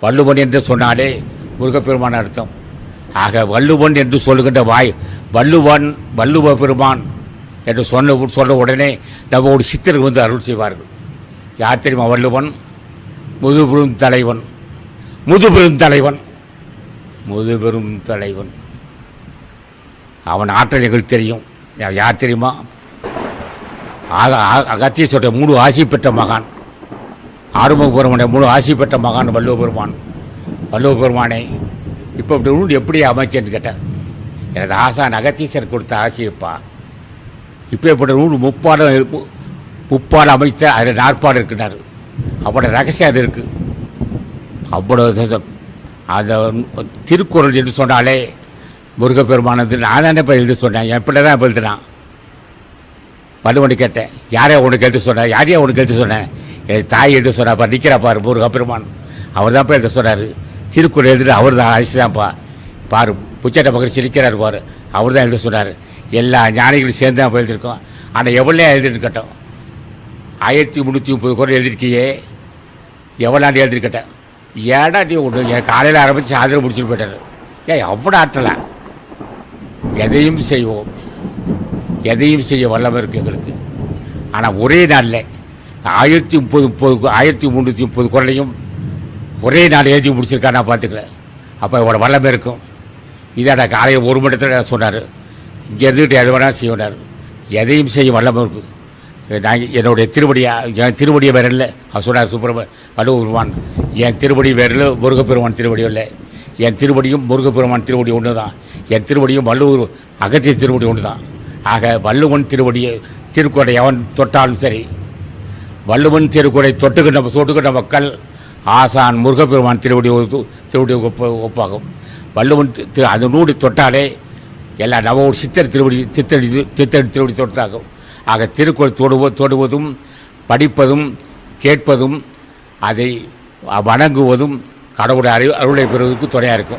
வள்ளுவன் என்று சொன்னாலே முருகப்பெருமான் அர்த்தம். ஆக வள்ளுவன் என்று சொல்லுகின்ற வாய் வள்ளுவன் வள்ளுவ பெருமான் என்று சொன்ன சொன்ன உடனே நம்ம ஒரு சித்தர் வந்து அருள் செய்வார்கள். யார் தெரியுமா வள்ளுவன்? முதுபெரும் தலைவன். முதுபெரும் தலைவன். முதுபெரும் தலைவன். அவன் ஆற்றல் எங்களுக்கு தெரியும். யார் தெரியுமா? ஆக- சொல்ற மூணு ஆசி பெற்ற மகான். ஆறுமுகபெருமானை முழு ஆசி பெற்ற மகான் வள்ளுவ பெருமான் வள்ளுவ பெருமானை இப்போ இப்படி உண்டு எப்படி அமைச்சேன்னு கேட்டேன் எனது ஆசான் நகத்தீசர் கொடுத்த ஆசியப்பா. இப்போ இப்படி நூல் முப்பாடம் இருக்கு- அமைத்த அதில் நாற்பாடு இருக்கிறார் அவ்வளோ ரகசியம் அது இருக்குது அவ்வளோ அந்த திருக்குறள் என்று சொன்னாலே முருகப்பெருமானது நான் தானே இப்போ எழுத சொன்னேன். என் பிள்ளை தான் இப்போ எழுதுனான் வலுவனு கேட்டேன் யாரையா உனக்கு எழுத சொன்னேன் யாரையா உனக்கு எழுத சொன்னேன் தாய் எழுத சொன்னாப்பா நிற்கிறா முருகப்பெருமான் அவர் தான்ப்பா எழுத சொன்னார். திருக்குறள் எழுதிட்டு அவர் தான் அழைச்சி தான்ப்பா பாரு புச்சட்ட மகிழ்ச்சி சிரிக்கிறார் பாரு. அவர் தான் எழுத சொன்னார். எல்லா ஞானிகளும் சேர்ந்து தான் எழுதியிருக்கோம். ஆனால் எவ்வளோ எழுதிட்டு கேட்டோம் ஆயிரத்தி முந்நூற்றி முப்பது குரல் எழுதிருக்கியே எவ்வளோ எழுதிருக்கட்டேன் ஏடா நீ ஒன்று என் காலையில் ஆரம்பித்து சாயந்தரம் முடிச்சுட்டு போயிட்டார். ஏன் அவ்வளோ ஆற்றலா? எதையும் செய்வோம். எதையும் செய்ய வல்லமை இருக்கு எங்களுக்கு. ஆனால் ஒரே நாளில் ஆயிரத்தி முப்பது முப்பது ஆயிரத்தி முந்நூற்றி முப்பது குரலையும் ஒரே நாள் எழுதி முடிச்சிருக்கா நான் பார்த்துக்கல. அப்போ இவரோட வல்லமை இருக்கும். இதாடா காலையில் ஒரு மணி நேரத்தில் சொன்னார். இங்கே இருந்துக்கிட்டு எது வேணால் செய்யணார் எதையும் செய்ய வல்லமை இருக்கும். நான் என்னுடைய திருவடியா என் திருவடியை வேற இல்லை. அவர் சொன்னார் சுப்பிரம வலுவருமான் என் திருவடி வேற இல்லை முருகப்பெருமான் திருவடியும் இல்லை. என் திருவடியும் முருகப்பெருமான் திருவடி ஒன்று தான் என் திருவடியும் வள்ளுவர் அகத்திய திருவடி ஒன்று தான் ஆக வள்ளுவன் திருவடியை திருக்குறளை எவன் தொட்டாலும் சரி வள்ளுவன் திருக்குறளை தொட்டுக்கின்ற தொட்டுக்கின்ற மக்கள் ஆசான் முருகப்பெருமான் திருவடி திருவடி ஒப்ப ஒப்பாகும். வள்ளுவன் அந்த நூடி தொட்டாலே எல்லா நவ சித்தர் திருவடி சித்தடி சித்தடி திருவடி தொட்டாகும். ஆக திருக்குறள் தொடுவ தொடுவதும் படிப்பதும் கேட்பதும் அதை வணங்குவதும் கடவுளுடைய அறி அருளை பெறுவதற்கு துணையாக இருக்கும்.